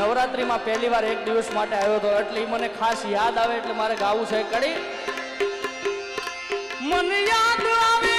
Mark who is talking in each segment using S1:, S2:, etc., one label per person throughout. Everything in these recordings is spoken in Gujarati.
S1: નવરાત્રિમાં પહેલી વાર એક દિવસ માટે આવ્યો હતો. એટલે મને ખાસ યાદ આવે એટલે મારે ગાવું છે. કડી? મને યાદ આવે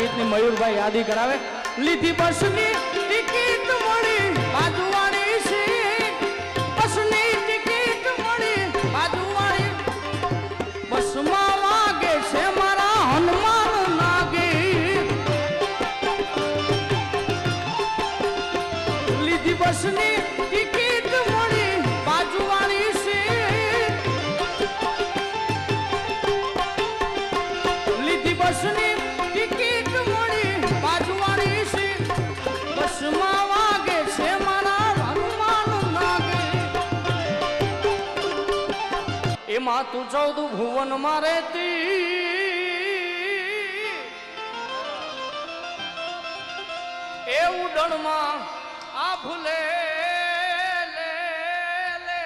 S1: ગીતની મયુરભાઈ યાદી કરાવે. લીધી બસની ટિકિટ મળી, બાજુવાળી સીટ બસની ટિકિટ મળી, બાજુવાળી. બસમાં વાગે છે મારા હનુમાન નાગી. લીધી બસની તું ચૌદ ભુવનમાં રહેતી એ ઉડણમાં આ ભૂલે લે લે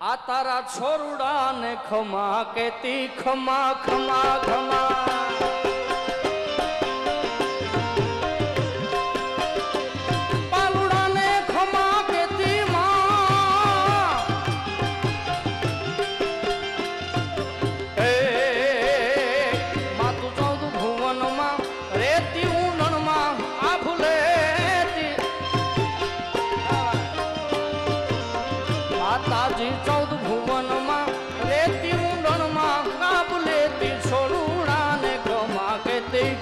S1: આ તારા છોરુડા ને ખમા કેતી ખમા ખમા ખમા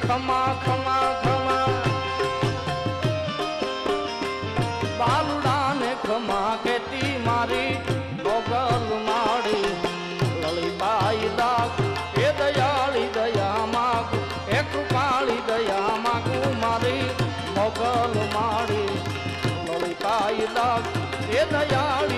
S1: ખમા ખમા ખમા. બાલુડા ને ખમા કેતી મારી મોગલ માડી. લલિતાઈ દાગ એ દયાળી દયા માગ, એ કૃપાળી દયા માગું મારી મોગલ માડી. લલિતાઈ દાગ એ દયાળી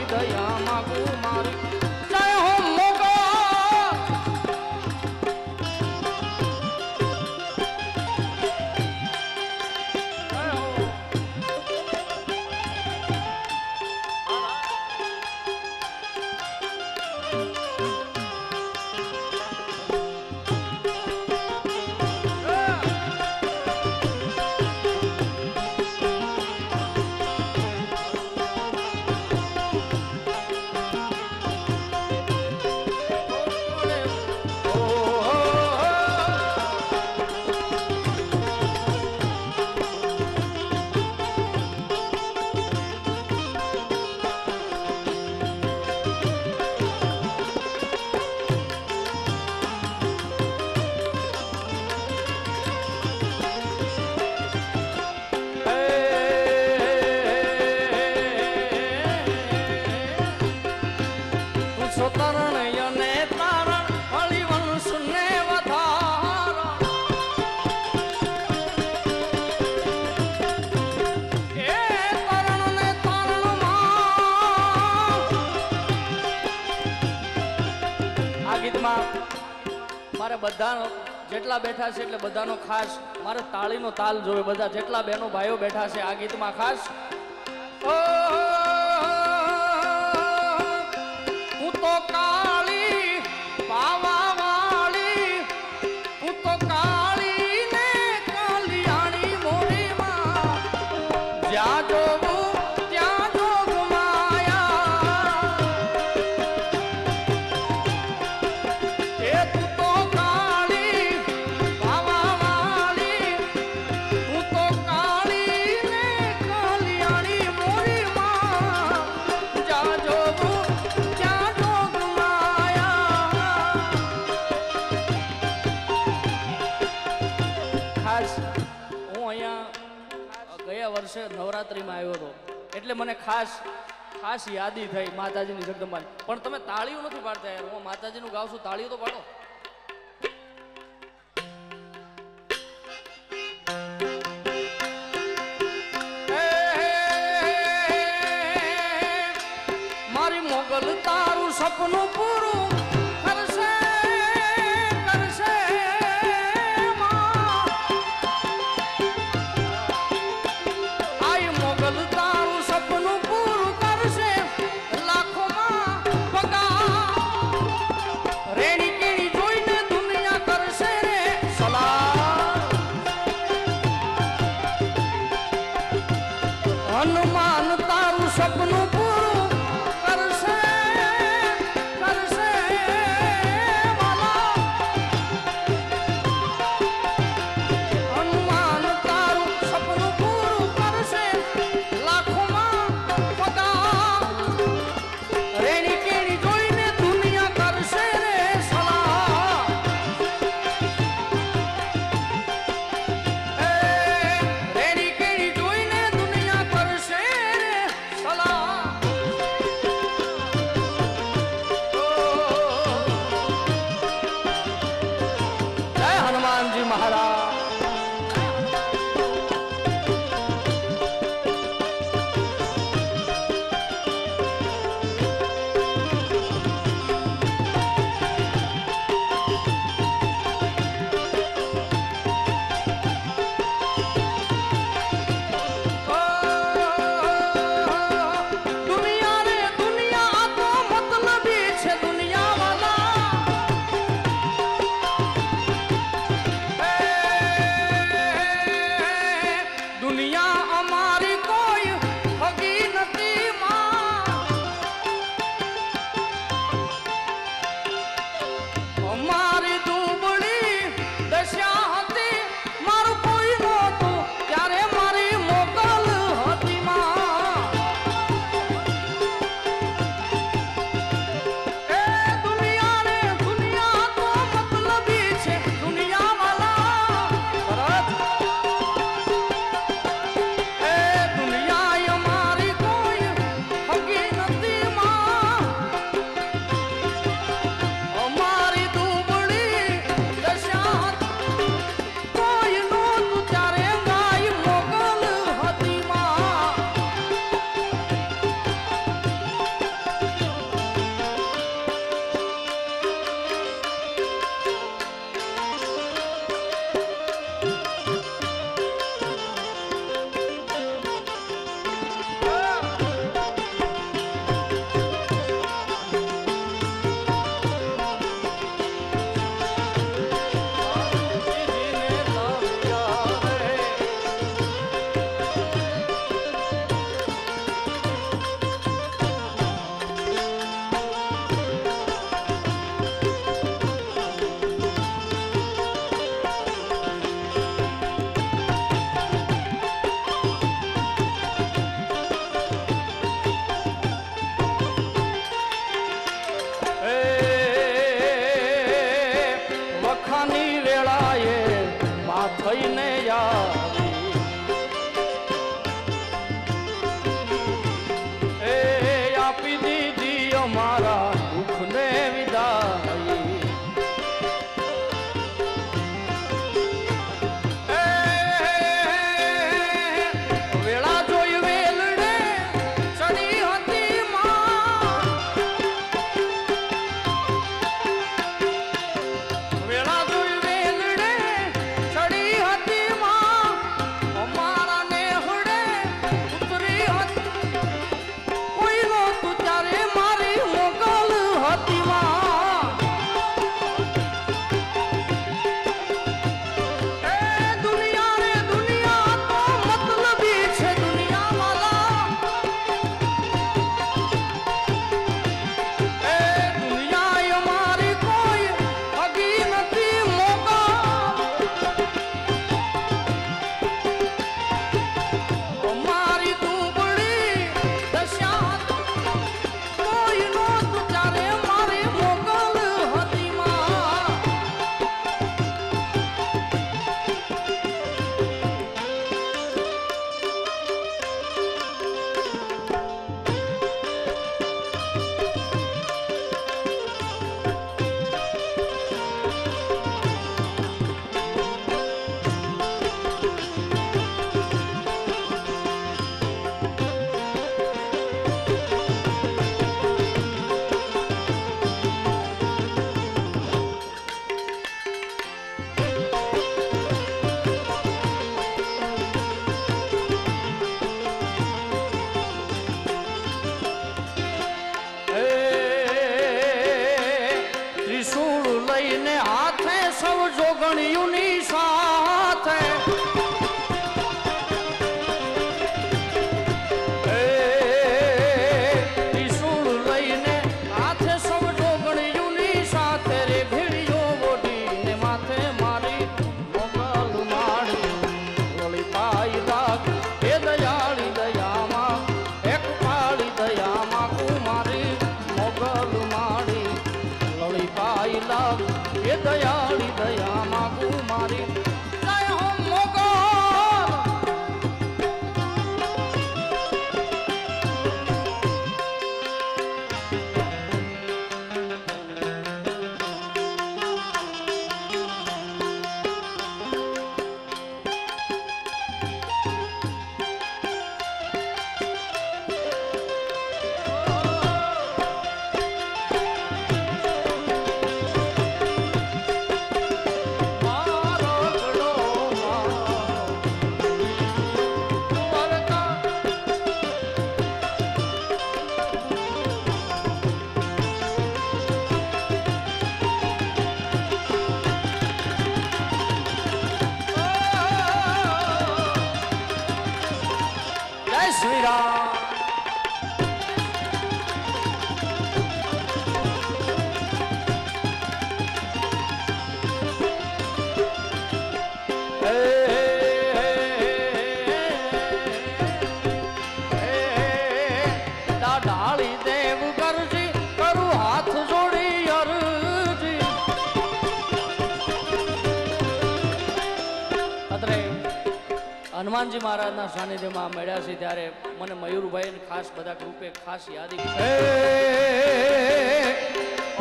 S2: બધા જેટલા બેઠા છે એટલે બધાનો ખાસ મારે તાળીનો તાલ જોવે. બધા જેટલા બહેનો ભાઈઓ બેઠા છે આ ગીતમાં ખાસ. ઓ નવરાત્રિમાં આવ્યો હતો એટલે મને ખાસ ખાસ યાદી થઈ માતાજીની જગદંબાની પણ તમે તાળીઓ નથી પાડતા યાર હું માતાજીનું ગાઉં છું તાળીઓ તો પાડો મારી મોગલ તારું સપનું પૂરું
S1: हनुमान શ્રી રામ હનુમાનજી મહારાજના સાનિધ્યમાં મળ્યા છે ત્યારે મને મયુરભાઈ ખાસ બધા ગ્રુપે ખાસ યાદી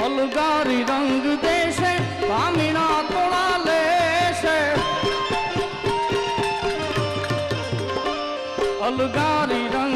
S1: અલગારી રંગ દેશે ભામીના તોડા લેશે. અલગારી રંગ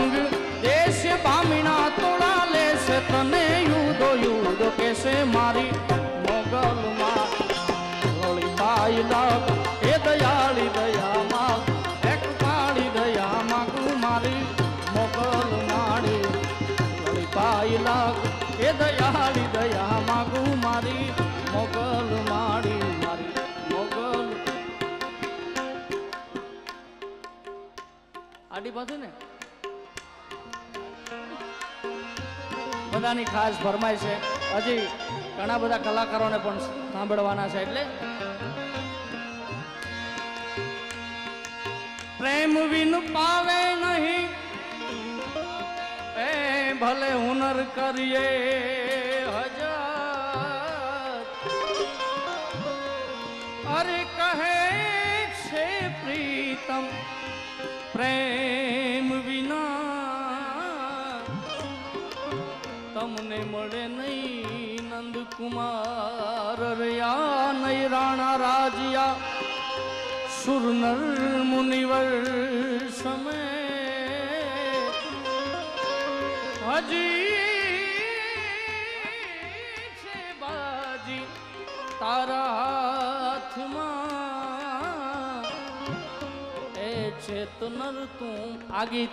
S1: ને? બધાની ખાસ ફરમાય છે. હજી ઘણા બધા કલાકારોને પણ સાંભળવાના છે એટલે પ્રેમ વિન પાવે નહીં. એ ભલે હુનર કરીએ હજાર. અરે કહે છે પ્રીતમ, પ્રેમ તમને મળે નહીં નંદકુમાર રયા નહીં રાણા રાજિયા. સુરનર મુનિવર સમય. હજી છે બાજી તારા હાથમાં. એ ચેતનર તું આ ગીત.